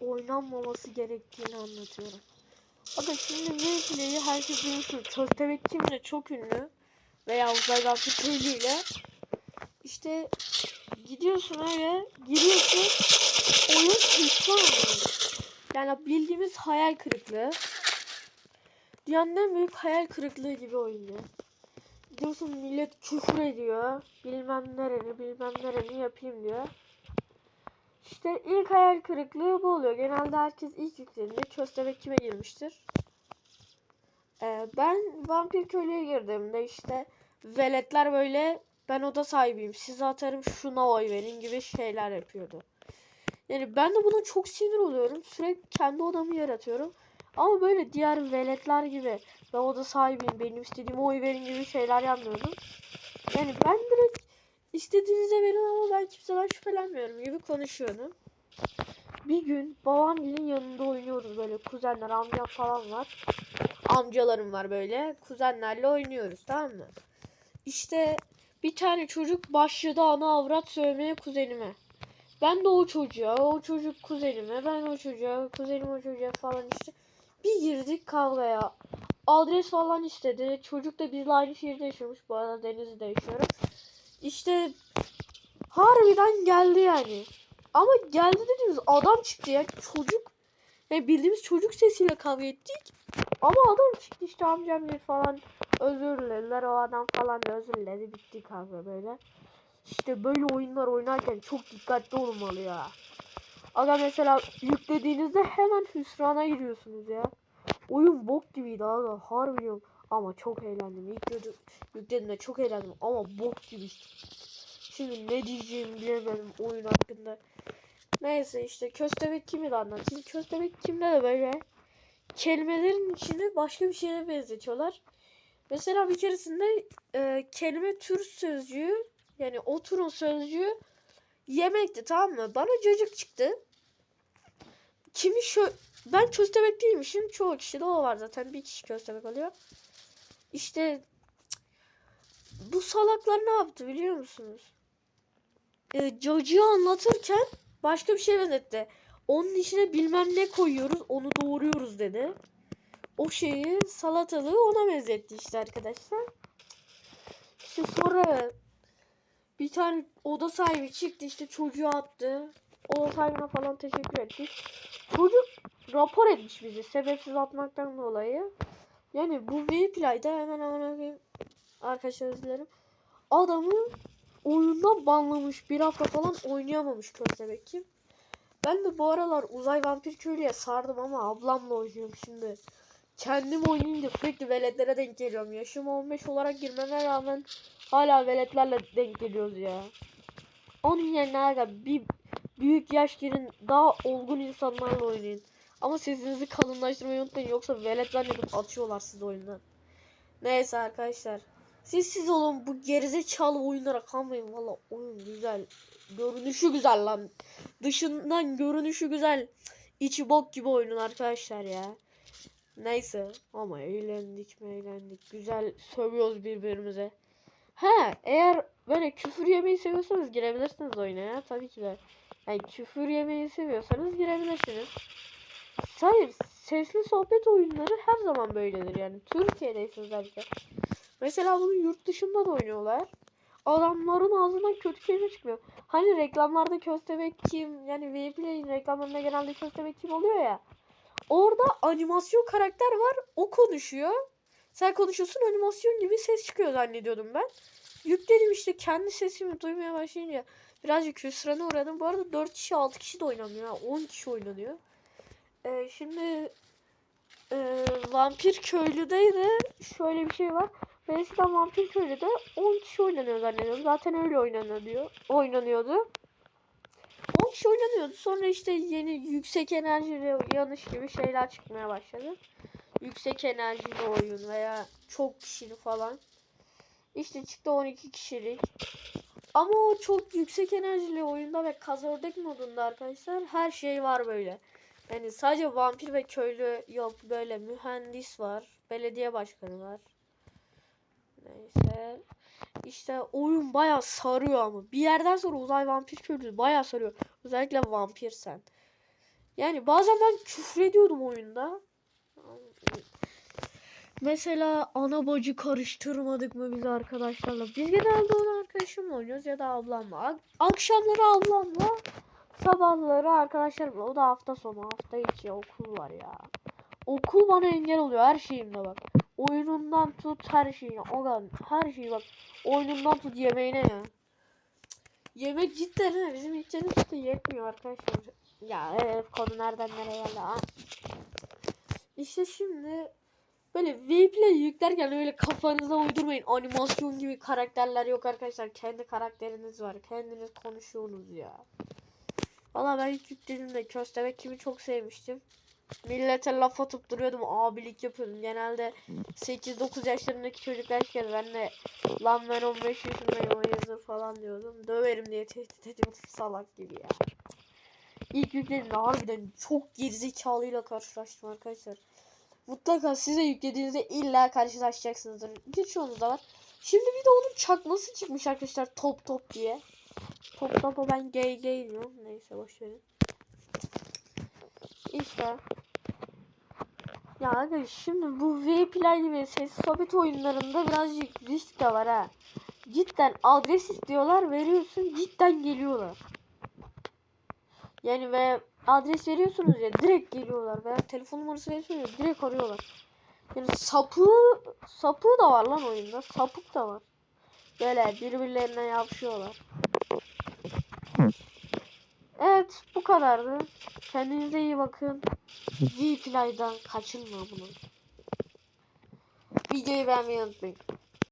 oynanmaması gerektiğini anlatıyorum. Bakın şimdi Wayplay'i herkes biliyorsun. Köstebek kimle çok ünlü. Veya uzay ile İşte gidiyorsun eve, giriyorsun. Oyun oynuyor. Yani bildiğimiz hayal kırıklığı. Dünyanın en büyük hayal kırıklığı gibi oynuyor. Gidiyorsun millet küfür ediyor. Bilmem nereni bilmem nereni yapayım diyor. İşte ilk hayal kırıklığı bu oluyor. Genelde herkes ilk yüklediğinde köstebek kime girmiştir? Ee, ben vampir köylüye girdiğimde işte veletler böyle ben oda sahibiyim size atarım şuna oy verin gibi şeyler yapıyordu. Yani ben de buna çok sinir oluyorum. Sürekli kendi odamı yaratıyorum. Ama böyle diğer veletler gibi ben oda sahibiyim benim istediğime oy verin gibi şeyler yapmıyordum. Yani ben direkt istediğinize verin ama ben kimseden şüphelenmiyorum gibi konuşuyordum. Bir gün babamgilin yanında oynuyoruz böyle kuzenler amcam falan var. Amcalarım var böyle kuzenlerle oynuyoruz tamam mı? İşte bir tane çocuk başladı ana avrat sövmeye kuzenime. Ben de o çocuğa, o çocuk kuzenime, ben o çocuğa, kuzenim o çocuğa falan işte. Bir girdik kavgaya. Adres falan istedi. Çocuk da bizle aynı şehirde yaşıyormuş. Bu arada Denizli'de yaşıyorum. İşte harbiden geldi yani. Ama geldi dediğimiz adam çıktı ya. Çocuk. Yani bildiğimiz çocuk sesiyle kavga ettik. Ama adam çıktı işte amcam bir falan özür dilediler. O adam falan da özür diledi. Bitti kavga böyle. İşte böyle oyunlar oynarken çok dikkatli olmalı ya. Aga mesela yüklediğinizde hemen hüsrana giriyorsunuz ya. Oyun bok gibiydi aga harbi. Ama çok eğlendim. Yükledim, yüklediğimde çok eğlendim ama bok gibi. Şimdi ne diyeceğimi bilemedim oyun hakkında. Neyse işte köstebek kimi de anlatayım. Köstebek kimde de böyle kelimelerin içini başka bir şeye benzetiyorlar. Mesela bir keresinde e, kelime tür sözcüğü yani oturun sözcüğü yemekti tamam mı? Bana cacık çıktı. Kimi şö ben köstebek değilmişim. Çoğu kişi de o var zaten. Bir kişi köstebek oluyor. İşte bu salaklar ne yaptı biliyor musunuz? E, cacığı anlatırken başka bir şey benzetti. Onun içine bilmem ne koyuyoruz, onu doğuruyoruz dedi. O şeyi salatalığı ona benzetti işte arkadaşlar. İşte sonra bir tane oda sahibi çıktı işte çocuğu attı. Oda sahibine falan teşekkür ettik. Çocuk rapor etmiş bizi sebepsiz atmaktan dolayı. Yani bu Vplay'da hemen hemen arkadaşlar özür dilerim. Adamı oyundan banlamış. Bir hafta falan oynayamamış köstebek kim. Ben de bu aralar uzay vampir köylüye sardım ama ablamla oynuyorum şimdi. Kendim oynayınca sürekli veletlere denk geliyorum. Yaşım 15 olarak girmeme rağmen hala veletlerle denk geliyoruz ya. Onun yerine bir büyük yaş girin daha olgun insanlarla oynayın. Ama sesinizi kalınlaştırmayı unutmayın yoksa velet zannedip atıyorlar sizi oyundan. Neyse arkadaşlar. Siz siz olun bu gerizekalı oyunlara kalmayın. Valla oyun güzel. Görünüşü güzel lan. Dışından görünüşü güzel. İçi bok gibi oyunun arkadaşlar ya. Neyse ama eğlendik mi eğlendik. Güzel sövüyoruz birbirimize. He eğer böyle küfür yemeyi seviyorsanız girebilirsiniz oyuna ya. Tabii ki de. Yani küfür yemeyi seviyorsanız girebilirsiniz. Hayır sesli sohbet oyunları her zaman böyledir yani. Türkiye'deyse özellikle. Mesela bunu yurt dışında da oynuyorlar. Adamların ağzından kötü kelime çıkmıyor. Hani reklamlarda köstebek kim? Yani Vplay'in reklamlarında genelde köstebek kim oluyor ya. Orada animasyon karakter var. O konuşuyor. Sen konuşuyorsun animasyon gibi ses çıkıyor zannediyordum ben. Yükledim işte kendi sesimi duymaya başlayınca birazcık hüsrana uğradım. Bu arada 4 kişi 6 kişi de oynanıyor. 10 kişi oynanıyor. Ee, şimdi e, Vampir Köylü'deydi. Şöyle bir şey var. Ben eskiden Vampir Köylü'de 10 kişi oynanıyor zannediyorum. Zaten öyle oynanıyor, oynanıyordu. 10 kişi oynanıyordu. Sonra işte yeni yüksek enerjili yanış gibi şeyler çıkmaya başladı. Yüksek enerjili oyun veya çok kişili falan. İşte çıktı 12 kişilik. Ama o çok yüksek enerjili oyunda ve kazördek modunda arkadaşlar her şey var böyle. Yani sadece vampir ve köylü yok böyle mühendis var. Belediye başkanı var. Neyse. İşte oyun baya sarıyor ama. Bir yerden sonra uzay vampir köylü baya sarıyor. Özellikle vampir sen. Yani bazen ben küfür ediyordum oyunda. Mesela ana bacı karıştırmadık mı biz arkadaşlarla? Biz genelde onu arkadaşımla oynuyoruz ya da ablamla. Ak- Akşamları ablamla, sabahları arkadaşlarımla. O da hafta sonu, hafta içi okul var ya. Okul bana engel oluyor her şeyimde bak. Oyunundan tut her şeyine. O kadar her şeyi bak. Oyunundan tut yemeğine ya. Yemek cidden ha bizim içeceğimiz de yetmiyor arkadaşlar. Ya evet konu nereden nereye geldi ha. İşte şimdi böyle Vplay yüklerken öyle kafanıza uydurmayın. Animasyon gibi karakterler yok arkadaşlar. Kendi karakteriniz var. Kendiniz konuşuyorsunuz ya. Valla ben ilk yüklediğimde Köstebek kimi çok sevmiştim. Millete laf atıp duruyordum. Abilik yapıyordum. Genelde 8-9 yaşlarındaki çocuklar çıkardı. Ben de lan ben 15 yaşındayım o yazır falan diyordum. Döverim diye tehdit ediyordum salak gibi ya. İlk yüklediğimde harbiden çok gerizekalıyla karşılaştım arkadaşlar. Mutlaka size yüklediğinizde illa karşılaşacaksınızdır. Birçoğunuzda var. Şimdi bir de onun çakması çıkmış arkadaşlar top top diye. Top topa ben gay gay diyorum. Neyse boşverin. İşte. Ya arkadaş şimdi bu Vplay gibi ses sohbet oyunlarında birazcık risk de var ha. Cidden adres istiyorlar veriyorsun cidden geliyorlar. Yani ve adres veriyorsunuz ya direkt geliyorlar veya telefon numarası veriyorsunuz ya direkt arıyorlar. Yani sapığı sapığı da var lan oyunda. Sapık da var. Böyle birbirlerine yapışıyorlar. Evet bu kadardı. Kendinize iyi bakın. Vplay'dan kaçınma bunu. Videoyu beğenmeyi unutmayın.